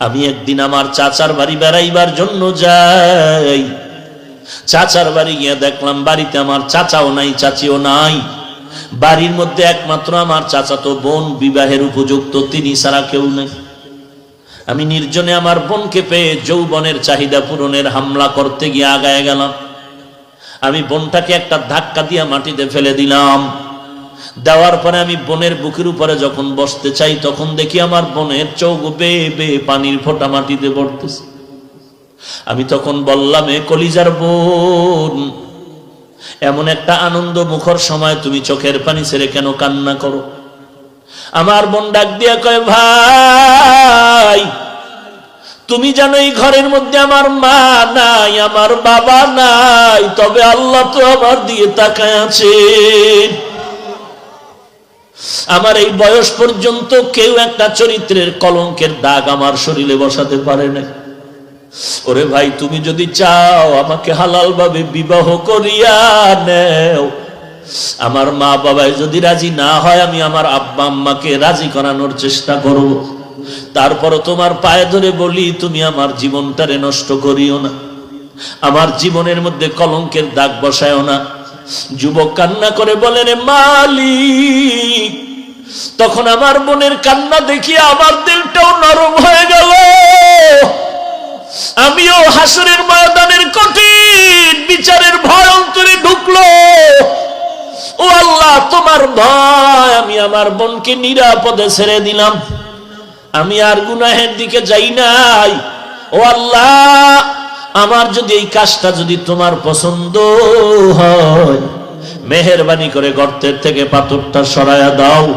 আমি একদিন আমার চাচার বাড়ি বেড়াইবার জন্য যাই। চাচার বাড়ি গিয়ে দেখলাম বাড়িতে আমার চাচাও নাই, চাচিও নাই। বাড়ির মধ্যে একমাত্র আমার চাচা তো বোন বিবাহের উপযুক্ত, তিনি ছাড়া কেউ নেই। আমি নির্জনে আমার বোনকে পেয়ে যৌবনের চাহিদা পূরণের হামলা করতে গিয়ে আগায় গেলাম। আমি বোনটাকে একটা ধাক্কা দিয়ে মাটিতে ফেলে দিলাম। দেওয়ার পরে আমি বোনের বুকের উপরে যখন বসতে চাই, তখন দেখি আমার বোনের চৌক বে বে পানির ফোঁটা মাটিতে পড়তেছে আমি তখন বললাম, এ কলিজার বোন, এমন একটা আনন্দ মুখর সময় তুমি চোখের পানি ছেড়ে কেন কান্না করো? আমার বোন ডাক দিয়া কয়, ভাই, তুমি জানো এই ঘরের মধ্যে আমার মা নাই, আমার বাবা নাই, তবে আল্লাহ তো আমার দিয়ে তাকায় আছে আমার এই বয়স পর্যন্ত কেউ একটা চরিত্রের কলঙ্কের দাগ আমার শরীরে বসাতে পারে না ওরে ভাই, তুমি যদি চাও আমাকে হালাল ভাবে বিবাহ করিয়া নেও। আমার মা বাবায় যদি রাজি না হয়, আমি আমার আব্বা আম্মাকে রাজি করানোর চেষ্টা করব। তারপর তোমার পায়ে ধরে বলি, তুমি আমার জীবনটারে নষ্ট করিও না। আমার জীবনের মধ্যে কলঙ্কের দাগ বসায়ও না। যুবক কান্না করে বলেন মালিক, তখন আমার বোনের কান্না দেখি আমার দিলটাও নরম হয়ে গেল। আমিও হাসরের ময়দানের কঠিন বিচারের ভয় অন্তরে ঢুকলো। ও আল্লাহ, তোমার ভয়, আমি আমার বোনকে নিরাপদে ছেড়ে দিলাম। আমি আর গুনাহের দিকে যাই নাই। ও আল্লাহ আমার যদি এই কাজটা যদি তোমার পছন্দ হয়, মেহরবানি করে গর্তের থেকে পাথরটা সরায়া দাও।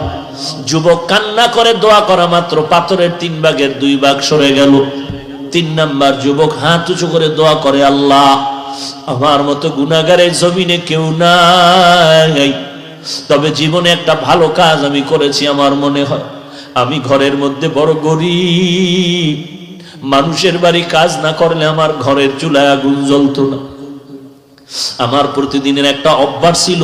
যুবক কান্না করে দোয়া করা মাত্র, পাথরের তিন ভাগের দুই ভাগ সরে গেল। তিন নাম্বার, যুবক হাত উঁচু করে দোয়া করে, আল্লাহ, আমার মতো গুনাগারের জমিনে কেউ নাই। তবে জীবনে একটা ভালো কাজ আমি করেছি, আমার মনে হয়। আমি ঘরের মধ্যে বড় গরিব। মানুষের বাড়ি কাজ না করলে আমার ঘরের চুলায় আগুন জ্বলতো না। আমার প্রতিদিনের একটা অভ্যাস ছিল,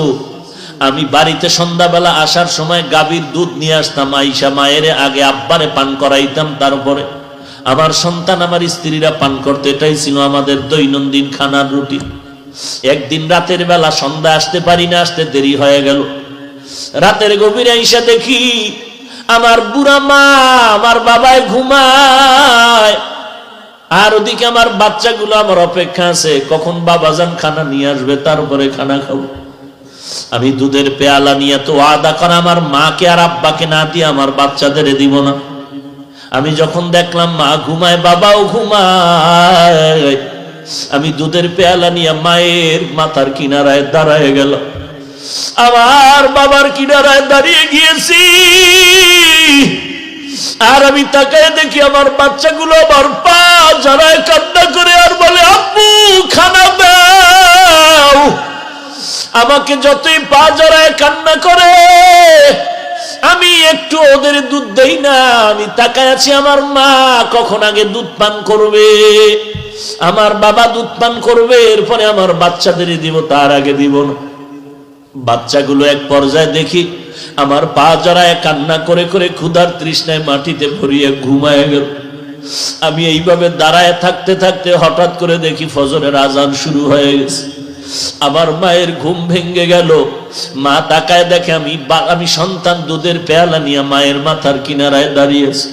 আমি বাড়িতে সন্ধ্যাবেলা আসার সময় গাভীর দুধ নিয়ে আসতাম, আইসা মায়ের আগে আব্বারে পান করাইতাম তারপরে। আমার সন্তান, আমার স্ত্রীরা পান করতে, এটাই ছিল আমাদের দৈনন্দিন খানার রুটিন। একদিন রাতের বেলা সন্ধ্যা আসতে পারি না, আসতে দেরি হয়ে গেল। রাতের গভীরে আইসা দেখি আমার বুড়া মা, আমার বাবায় ঘুমায়। আর ওদিকে আমার বাচ্চাগুলো আমার অপেক্ষা আছে, কখন বাবা যান খানা নিয়ে আসবে, তারপরে খানা খাব। আমি দুধের পেয়ালা নিয়ে তো আদা করা, আমার মাকে আর আব্বাকে না দিয়ে আমার বাচ্চাদের দিব না। আমি যখন দেখলাম মা ঘুমায়, বাবাও ঘুমায়। আমি দুধের পেয়ালা নিয়ে মায়ের মাথার কিনারায় দাঁড়ায় গেল আমার বাবার কিনারায় দাঁড়িয়ে গিয়েছি। আমি তাকায় দেখি আমার বাচ্চাগুলো আমার পা জড়ায় কান্না করে আর বলে, আব্বু, খানা দাও। আমাকে যতই পা জড়ায় কান্না করে, আমি একটু ওদের দুধ দেই না, আমি তাকায় আছি আমার মা কখন আগে দুধ পান করবে? আমার বাবা দুধ পান করবে, এরপরে আমার বাচ্চাদের দিব, তার আগে দিব না। বাচ্চাগুলো এক পর্যায়ে দেখি আমার পা জড়ায় কান্না করে করে ক্ষুধার তৃষ্ণায় মাটিতে ভরিয়ে ঘুমায় গেল। আমি এইভাবে দাঁড়ায় থাকতে থাকতে হঠাৎ করে দেখি ফজরের আজান শুরু হয়ে গেছে। আমার মায়ের ঘুম ভেঙে গেল। মা তাকায় দেখে আমি আমি সন্তান দুধের পেয়ালা নিয়ে মায়ের মাথার কিনারায় দাঁড়িয়েছে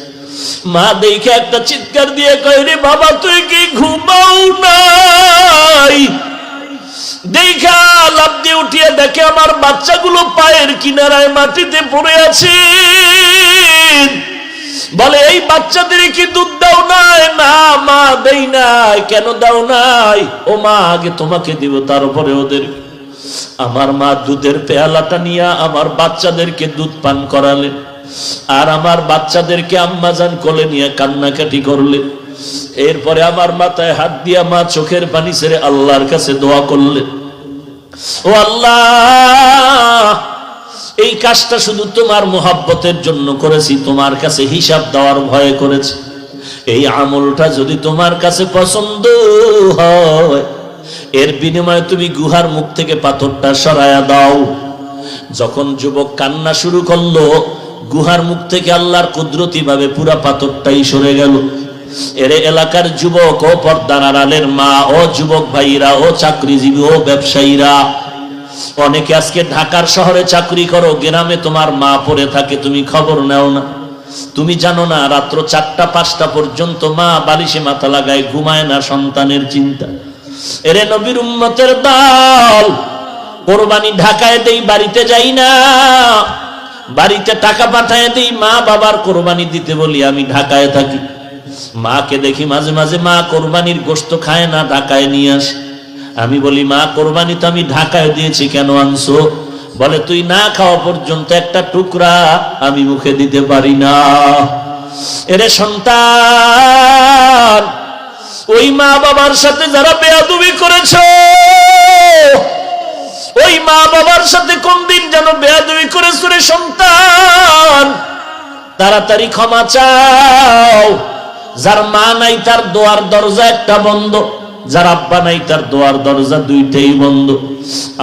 মা দেখে একটা চিৎকার দিয়ে কয়, রে বাবা, তুই কি ঘুমাও নাই? দেখা লাভ দিয়ে উঠিয়ে দেখে আমার বাচ্চাগুলো পায়ের কিনারায় মাটিতে পড়ে আছে। বলে, এই বাচ্চাদের কি দুধ দাও নাই? না, মা, দেই নাই। কেন দাও নাই? ও মা, আগে তোমাকে দিব, তারপরে ওদের। আমার মা দুধের পেয়ালাটা নিয়ে আমার বাচ্চাদেরকে দুধ পান করালেন। আর আমার বাচ্চাদেরকে আম্মাজান কোলে নিয়ে কান্নাকাটি করলেন। এরপরে আমার মাথায় হাত দিয়া মা চোখের পানি ছেড়ে আল্লাহর কাছে দোয়া করলেন। ও আল্লাহ, এই কাজটা শুধু তোমার মোহাব্বতের জন্য করেছি, তোমার কাছে হিসাব দেওয়ার ভয়ে করেছি। এই আমলটা যদি তোমার কাছে পছন্দ হয়, এর বিনিময়ে তুমি গুহার মুখ থেকে পাথরটা সরায়া দাও। যখন যুবক কান্না শুরু করল, গুহার মুখ থেকে আল্লাহর কুদরতি ভাবে পুরা পাথরটাই সরে গেল। এরে এলাকার যুবক ও পর্দার আড়ালের মা ও যুবক ভাইরা ও চাকরিজীবী ও ব্যবসায়ীরা, অনেকে আজকে ঢাকার শহরে চাকরি করো, গ্রামে তোমার মা পড়ে থাকে, তুমি খবর নেও না। তুমি জানো না, রাত্র চারটা, পাঁচটা পর্যন্ত মা বালিশে মাথা লাগায়, ঘুমায় না সন্তানের চিন্তা। এরে নবীর উম্মতের দল, কোরবানি ঢাকায় দেই, বাড়িতে যাই না। বাড়িতে টাকা পাঠায় দেই, মা বাবার কোরবানি দিতে বলি, আমি ঢাকায় থাকি। মাকে দেখি মাঝে মাঝে, মা, কোরবানির গোস্ত খায় না, ঢাকায় নিয়ে আসে। আমি বলি, মা, কোরবানি তো আমি ঢাকায় দিয়েছি, কেন আনছো? বলে, তুই না খাওয়া পর্যন্ত একটা টুকরা আমি মুখে দিতে পারি না। এরে সন্তান, ওই মা বাবার সাথে যারা বেয়াদুবি করেছ, ওই মা বাবার সাথে কোন দিন যেন বেয়াদুবি করেছ রে সন্তান? তাড়াতাড়ি ক্ষমা চাও। যার মা নাই, তার দোয়ার দরজা একটা বন্ধ। যার আব্বা নাই, তার দোয়ার দরজা দুইটাই বন্ধ।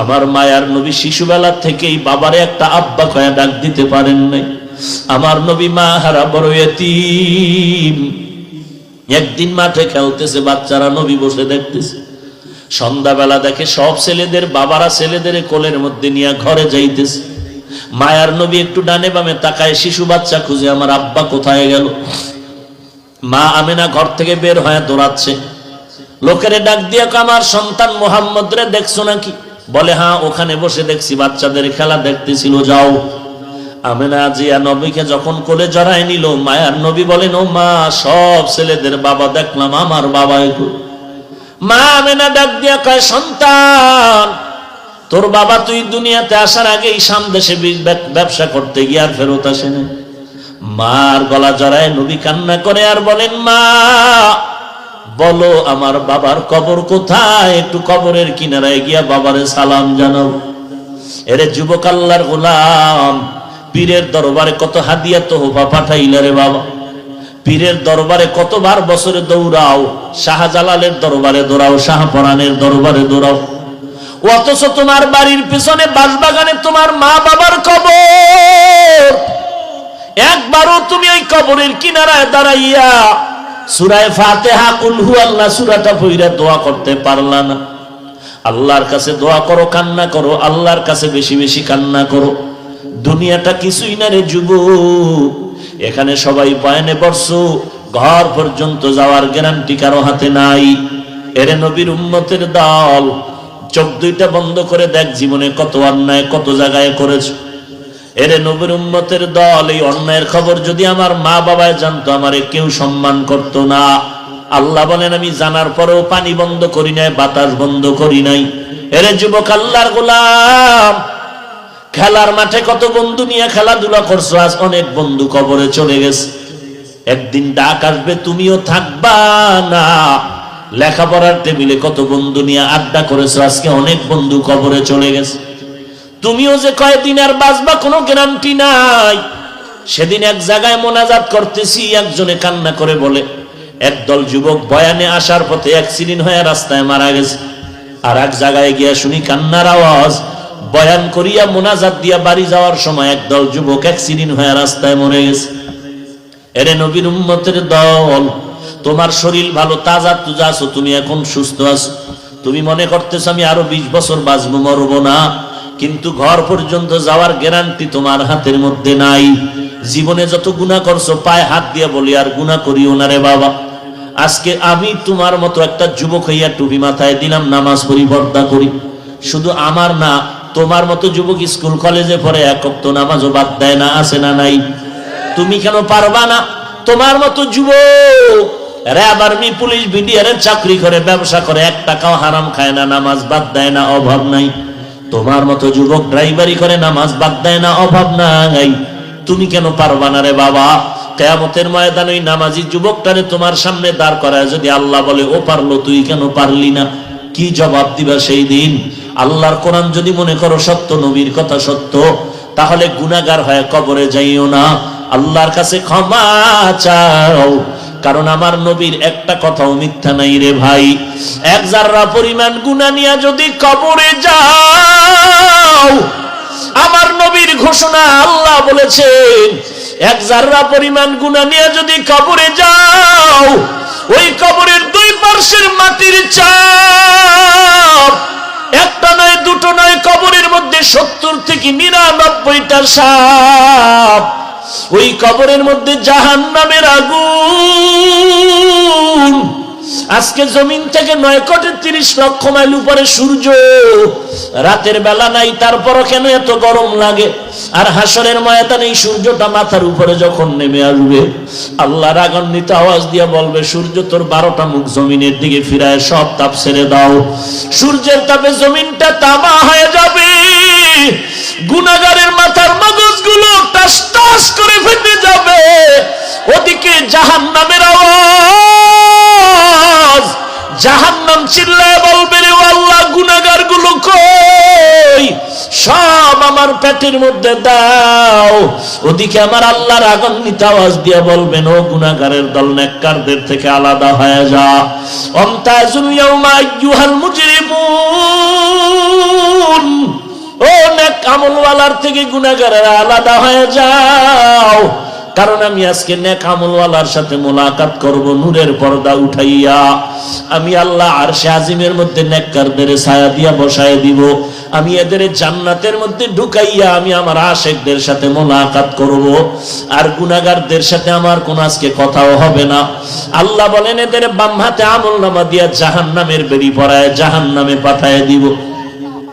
আমার মায়ার নবী শিশুবেলা থেকেই বাবারে একটা আব্বা কয়া ডাক দিতে পারেন নাই। আমার নবী মা হারা বড় এতিম। একদিন মাঠে খেলতেছে, বাচ্চারা নবী বসে দেখতেছে। সন্ধ্যাবেলা দেখে সব ছেলেদের বাবারা ছেলেদের কোলের মধ্যে নিয়ে ঘরে যাইতেছে। মায়ার নবী একটু ডানে বামে তাকায়, শিশু বাচ্চা খুঁজে, আমার আব্বা কোথায় গেল? মা আমেনা ঘর থেকে বের হয়ে দৌড়াচ্ছে। লোকেরে ডাক দিয়ে আমার সন্তান মোহাম্মদ রে, দেখছ নাকি? বলে হ্যাঁ ওখানে বসে দেখছি, বাচ্চাদের খেলা দেখতেছিল, যাও। আমেনা জিয়া নবীকে যখন কোলে জড়ায় নিল, মায়ার নবী বলেন, ও মা, সব ছেলেদের বাবা দেখলাম, আমার বাবা মা আমেনা ডাক দিয়া কয়, সন্তান, তোর বাবা তুই দুনিয়াতে আসার আগেই সামদেশে ব্যবসা করতে গিয়ে আর ফেরত আসেনি মার গলা জড়ায় নবী কান্না করে আর বলেন, মা, বলো আমার বাবার কবর কোথায়? একটু কবরের কিনারায় গিয়া বাবারে সালাম জানাও। এরে যুবক আল্লাহর গোলাম, পীরের দরবারে কত হাদিয়া তোহফা পাঠাইলা রে বাবা। পীরের দরবারে কতবার বছরে দৌড়াও, শাহজালালের দরবারে দৌড়াও, শাহপরানের দরবারে দৌড়াও। অথচ তোমার বাড়ির পিছনে বাসবাগানে তোমার মা বাবার কবর। একবারও তুমি ওই কবরের কিনারায় দাঁড়াইয়া সুরায় কুলহু আল্লাহ সুরাটা পইরা দোয়া করতে পারলা না। আল্লাহর কাছে দোয়া করো, কান্না করো, আল্লাহর কাছে বেশি বেশি কান্না করো। দুনিয়াটা কিছুই না রে যুবক। এখানে সবাই বয়ানে বর্ষ ঘর পর্যন্ত যাওয়ার গ্যারান্টি কারও হাতে নাই। এরে নবীর উম্মতের দল, চোখ দুইটা বন্ধ করে দেখ জীবনে কত অন্যায়, কত জায়গায় করেছ। এরে নবীর উম্মতের দল, এই অন্যায়ের খবর যদি আমার মা বাবায় জানতো, আমারে কেউ সম্মান করত না। আল্লাহ বলেন, আমি জানার পরেও পানি বন্ধ করি নাই, বাতাস বন্ধ করি নাই। এরে যুবক আল্লাহর গোলাম, খেলার মাঠে কত বন্ধু নিয়ে খেলাধুলা করছ, আজ অনেক বন্ধু কবরে চলে গেছে। একদিন ডাক আসবে, তুমিও থাকবা না? লেখাপড়ার টেবিলে কত বন্ধু নিয়ে আড্ডা করেছ, আজকে অনেক বন্ধু কবরে চলে গেছে। তুমিও যে কয়দিন আর বাঁচবা কোনো গ্যারান্টি নাই। সেদিন এক জায়গায় মোনাজাত করতেছি, একজনে কান্না করে বলে, একদল যুবক বয়ানে আসার পথে অ্যাক্সিডেন্ট হয়ে রাস্তায় মারা গেছে। আর এক জায়গায় গিয়া শুনি কান্নার আওয়াজ। বয়ান করিয়া মোনাজাত দিয়া বাড়ি যাওয়ার সময় একদল যুবক অ্যাক্সিডেন্ট হয়ে রাস্তায় মরে গেছে। এরে নবীর উম্মতের দল, তোমার শরীর ভালো, তাজা তুজা আছো, তুমি এখন সুস্থ আছো। তুমি মনে করতেছো আমি আরও বিশ বছর বাঁচবো, মরবো না। কিন্তু ঘর পর্যন্ত যাওয়ার গ্যারান্টি তোমার হাতের মধ্যে নাই। জীবনে যত গুণা করছ, পায়ে হাত দিয়ে বলি, আর গুণা করিও না রে বাবা। আজকে আমি তোমার মতো একটা যুবক হইয়া টুপি মাথায় দিলাম, নামাজ পড়ি, পর্দা করি। শুধু আমার না, তোমার মতো যুবক স্কুল, কলেজে পড়ে একক তো নামাজও বাদ দেয় না, আছে না নাই? তুমি কেন পারবা না? তোমার মতো যুবক, র্যাব পুলিশ বিডিআরের চাকরি করে, ব্যবসা করে, এক টাকাও হারাম খায় না, নামাজ বাদ দেয় না, অভাব নাই। তোমার মতো যুবক ড্রাইভারি করে নামাজ বাদ দেয় না, অভাব নাই। তুমি কেন পারবা না রে বাবা? কেয়ামতের ময়দান ওই নামাজি যুবকটারে তোমার সামনে দাঁড় করায় যদি আল্লাহ বলে, ও পারল, তুই কেন পারলি না? কি জবাব দিবা সেই দিন? আল্লাহর কোরআন যদি মনে করো সত্য, নবীর কথা সত্য, তাহলে গুনাগার হয় কবরে যাইও না। আল্লাহর কাছে ক্ষমা চাও। কারণ আমার নবীর একটা কথাও মিথ্যা নাই রে ভাই। এক জাররা পরিমাণ গুণা নিয়ে যদি কবরে যাও, আমার নবীর ঘোষণা আল্লাহ বলেছেন, এক জাররা পরিমাণ গুণা নিয়ে যদি কবরে যাও, ওই কবরের দুই পার্শ্বের মাটির চাপ, একটা নয়, দুটো নয়, কবরের মধ্যে সত্তর থেকে নিরানব্বইটা সাপ। ওই কবরের মধ্যে জাহান নামের আগুন। আজকে জমিন থেকে নয় কোটি তিরিশ লক্ষ মাইল উপরে সূর্য। রাতের বেলা নাই, তারপরও কেন এত গরম লাগে? আর হাসরের ময়দানে এই সূর্যটা মাথার উপরে যখন নেমে আসবে আল্লাহ রাগান্বিত আওয়াজ দিয়ে বলবে, সূর্য তোর বারোটা মুখ জমিনের দিকে ফিরায়, সব তাপ ছেড়ে দাও। সূর্যের তাপে জমিনটা তামা হয়ে যাবে। গুনাগারের মাথার মগজগুলো টাস টাস করে ফেটে যাবে। ওদিকে জাহান নামের আওয়াজ। জাহান্নাম চিল্লায় বলবে, রে আল্লাহ গুনাগারগুলো কই? সব আমার পেটের মধ্যে দাও। ওদিকে আমার আল্লাহর আগান্বিত আওয়াজ দিয়ে বলবেন, ও গুনাগারের দল, নেককারদের থেকে আলাদা হয়ে যা। অমতাজুল ইয়াউমা আইয়ুহাল মুজরিমুন। আমলওয়ালার থেকে গুনাগারের আলাদা হয়ে যাও। কারণ আমি আজকে নেক আমলওয়ালার সাথে মোলাকাত করব, নূরের পর্দা উঠাইয়া। আমি আল্লাহ আর আজিমের মধ্যে নেককারদের ছায়া দিয়া বসায় দিব। আমি এদের জান্নাতের মধ্যে ঢুকাইয়া আমি আমার আশেকদের সাথে মোলাকাত করব। আর গুনাগারদের সাথে আমার কোন আজকে কথাও হবে না। আল্লাহ বলেন, এদের বাম হাতে আমল নামা দিয়া জাহান নামের বেরি পড়ায় জাহান নামে পাঠায় দিব।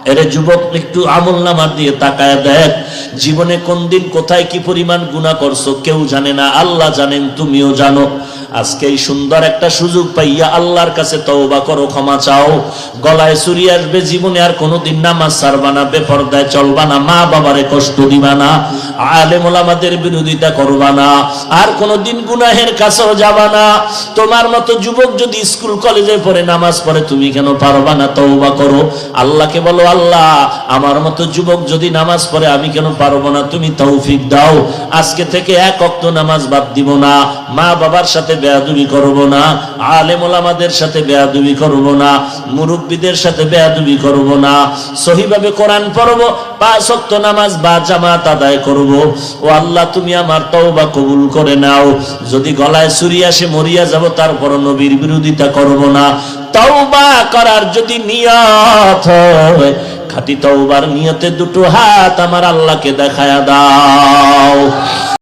এরে যুবক, একটু আমল নামার দিয়ে তাকায় দেখ। জীবনে কোন দিন কোথায় কি পরিমাণ গুণা করছ কেউ জানে না, আল্লাহ জানেন, তুমিও জানো। আজকে এই সুন্দর একটা সুযোগ পাইয়া আল্লাহর কাছে তওবা করো, ক্ষমা চাও। গলায় চুরি আসবে, জীবনে আর কোনোদিন নামাজ সারবা না, বেপরদায় চলবা না। মা বাবারে কষ্ট দিবা না। বিরোধিতা করবা না। আর কোনোদিন গুনাহের কাছেও যাবা না। তোমার মতো যুবক যদি স্কুল, কলেজে পড়ে নামাজ পড়ে, তুমি কেন পারবা না? করো। আল্লাহকে বলো, আল্লাহ, আমার মতো যুবক যদি নামাজ পড়ে, আমি কেন পারব না? তুমি তৌফিক দাও। আজকে থেকে এক অক্ত নামাজ বাদ দিব না। মা বাবার সাথে বেয়াদুবি করব না। আলেম ওলামাদের সাথে বেয়াদুবি করব না। মুরব্বীদের সাথে বেয়াদুবি করব না। সহিভাবে কোরআন পড়ব। পাঁচ ওয়াক্ত নামাজ বা জামাত আদায় করব ও আল্লাহ, তুমি আমার তওবা কবুল করে নাও। যদি গলায় ছুরি আসে, মরিয়া যাব তারপর নবীর বিরোধিতা করব না। তওবা করার যদি নিয়ত হয়, খাটি তওবার নিয়তে দুটো হাত আমার আল্লাহকে দেখায়া দাও।